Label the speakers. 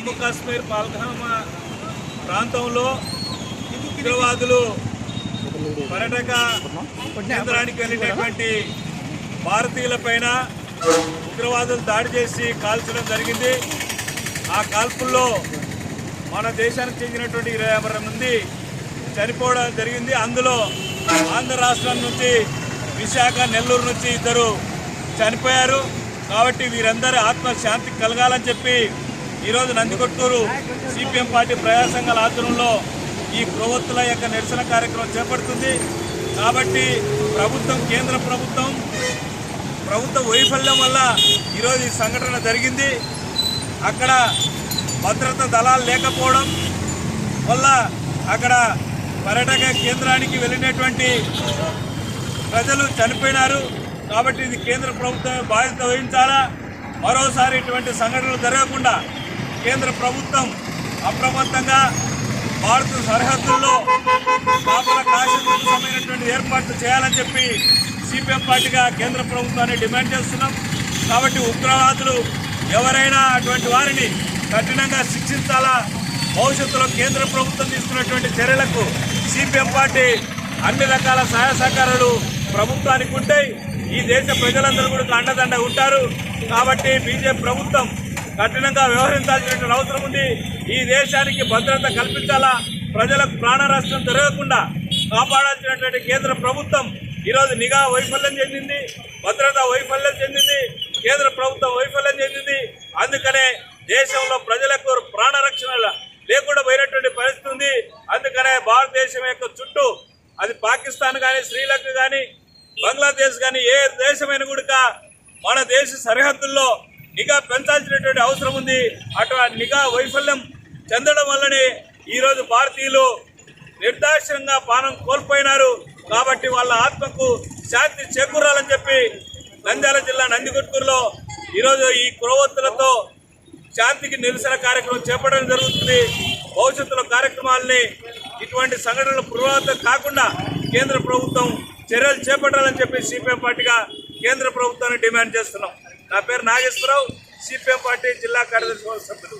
Speaker 1: జమ్మూ కాశ్మీర్ పాల్గామా ప్రాంతంలో ఉగ్రవాదులు పర్యాటక కేంద్రానికి వెళ్ళినటువంటి భారతీయుల పైన ఉగ్రవాదులు దాడి చేసి కాల్చడం జరిగింది. ఆ కాల్పుల్లో మన దేశానికి చెందినటువంటి ఇరవై ఆరు మంది చనిపోవడం జరిగింది. అందులో ఆంధ్ర రాష్ట్రం నుంచి విశాఖ నెల్లూరు నుంచి ఇద్దరు చనిపోయారు. కాబట్టి వీరందరి ఆత్మశాంతి కలగాలని చెప్పి ఈరోజు నందికొట్టూరు సిపిఎం పార్టీ ప్రజా సంఘాల ఆధ్వర్యంలో ఈ క్రొవ్వొత్తుల యొక్క నిరసన కార్యక్రమం చేపడుతుంది. కాబట్టి ప్రభుత్వం కేంద్ర ప్రభుత్వం ప్రభుత్వ వైఫల్యం వల్ల ఈరోజు ఈ సంఘటన జరిగింది. అక్కడ భద్రత దళాలు లేకపోవడం వల్ల అక్కడ పర్యాటక కేంద్రానికి వెళ్ళినటువంటి ప్రజలు చనిపోయినారు. కాబట్టి ఇది కేంద్ర ప్రభుత్వం బాధ్యత వహించాలా? మరోసారి ఇటువంటి సంఘటనలు జరగకుండా కేంద్ర ప్రభుత్వం అప్రమత్తంగా భారత సరిహద్దుల్లో కాపల కాశ్యమైనటువంటి ఏర్పాట్లు చేయాలని చెప్పి సిపిఎం పార్టీగా కేంద్ర ప్రభుత్వాన్ని డిమాండ్ చేస్తున్నాం. కాబట్టి ఉగ్రవాదులు ఎవరైనా అటువంటి వారిని కఠినంగా శిక్షించాలా? భవిష్యత్తులో కేంద్ర ప్రభుత్వం తీసుకున్నటువంటి చర్యలకు సిపిఎం పార్టీ అన్ని రకాల సహాయ సహకారాలు ప్రభుత్వానికి ఉంటాయి. ఈ దేశ ప్రజలందరూ కూడా అండదండ ఉంటారు. కాబట్టి బీజేపీ ప్రభుత్వం కఠినంగా వ్యవహరించాల్సినటువంటి అవసరం ఉంది. ఈ దేశానికి భద్రత కల్పించాలా? ప్రజలకు ప్రాణ నష్టం జరగకుండా కాపాడాల్సినటువంటి కేంద్ర ప్రభుత్వం ఈరోజు నిఘా వైఫల్యం చెందింది. భద్రత వైఫల్యం చెందింది. కేంద్ర ప్రభుత్వం వైఫల్యం చెందింది. అందుకనే దేశంలో ప్రజలకు ప్రాణ రక్షణ లేకుండా పోయినటువంటి పరిస్థితి ఉంది. అందుకనే భారతదేశం యొక్క చుట్టూ అది పాకిస్తాన్ కానీ శ్రీలంక కానీ బంగ్లాదేశ్ కానీ ఏ దేశమైన కూడా మన దేశ సరిహద్దుల్లో నిఘా పెంచాల్సినటువంటి అవసరం ఉంది. అటు నిఘా వైఫల్యం చెందడం వల్లనే ఈరోజు భారతీయులు నిర్దాక్షిణంగా పానం కోల్పోయినారు. కాబట్టి వాళ్ళ ఆత్మకు శాంతి చేకూరాలని చెప్పి నంద్యాల జిల్లా నందికొట్కూరులో ఈరోజు ఈ క్రోవత్తులతో శాంతికి నిరసన కార్యక్రమం చేపట్టడం జరుగుతుంది. భవిష్యత్తులో కార్యక్రమాలని ఇటువంటి సంఘటనలు పునరావృతం కాకుండా కేంద్ర ప్రభుత్వం చర్యలు చేపట్టాలని చెప్పి సిపిఎం పార్టీగా కేంద్ర ప్రభుత్వాన్ని డిమాండ్ చేస్తున్నాం. నా పేరు నాగేశ్వరరావు సిపిఎం పార్టీ జిల్లా కార్యదర్శి సభ్యులు.